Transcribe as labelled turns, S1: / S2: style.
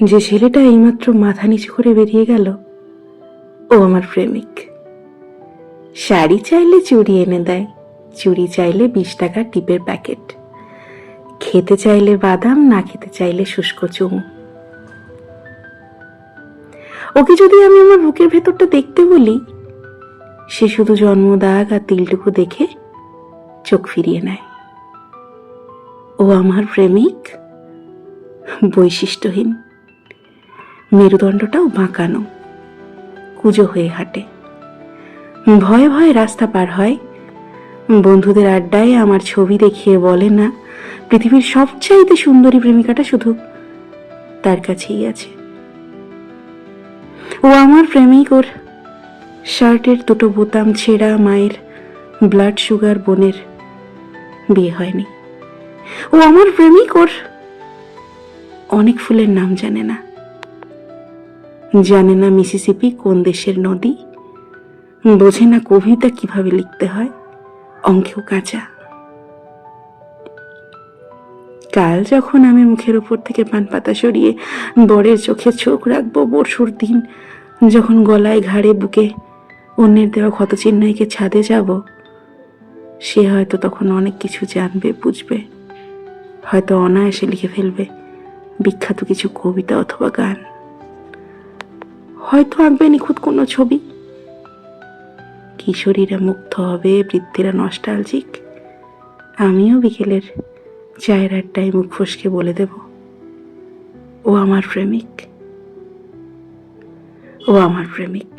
S1: যে ছেলেটা এইমাত্র মাথা নিচু করে বেরিয়ে গেল, ও আমার প্রেমিক। শাড়ি চাইলে চুড়ি এনে দেয়, চুড়ি চাইলে বিশ টাকার টিপের প্যাকেট। খেতে চাইলে বাদাম, না খেতে চাইলে শুষ্ক চুমু। ওকে যদি আমি আমার বুকের ভেতরটা দেখতে বলি, সে শুধু জন্মদাগ আর তিলটুকু দেখে চোখ ফিরিয়ে নেয়। ও আমার প্রেমিক, বৈশিষ্ট্যহীন। মেরুদণ্ডটাও বাঁকানো। কুজো হয়ে হাঁটে। ভয়ে ভয়ে রাস্তা পার হয়। বন্ধুদের আড্ডায় আমার ছবি দেখিয়ে বলে না, পৃথিবীর সবচাইতে সুন্দরী প্রেমিকাটা শুধু তার কাছেই আছে। ও আমার প্রেমিক, ওর শার্টের দুটো বোতাম ছেঁড়া মায়ের ব্লাড সুগার বোনের বিয়ে হয়নি। ও আমার প্রেমিক, ওর অনেক ফুলের নাম জানে না। জানে না মিসিসিপি কোন দেশের নদী। বোঝে না কবিতা কীভাবে লিখতে হয়। অঙ্কেও কাঁচা। কাল যখন আমি মুখের উপর থেকে পান পাতা সরিয়ে বরের চোখে চোখ রাখব বর্ষুর দিন, যখন গলায় ঘাড়ে বুকে অন্যের দেওয়া ক্ষত চিহ্নকে ছাদে যাব, সে হয়তো তখন অনেক কিছু জানবে, বুঝবে। হয়তো অনায়াসে লিখে ফেলবে। বিখ্যাত কিছু কবিতা অথবা গান। হয়তো আঁকবে নিখুঁত কোনো ছবি। কিশোরীরা মুগ্ধ হবে, বৃদ্ধেরা নস্টালজিক আমিও বিকেলের চায়ের আড্ডায় মুখ ফসকে বলে দেব, ও আমার প্রেমিক। ও আমার প্রেমিক।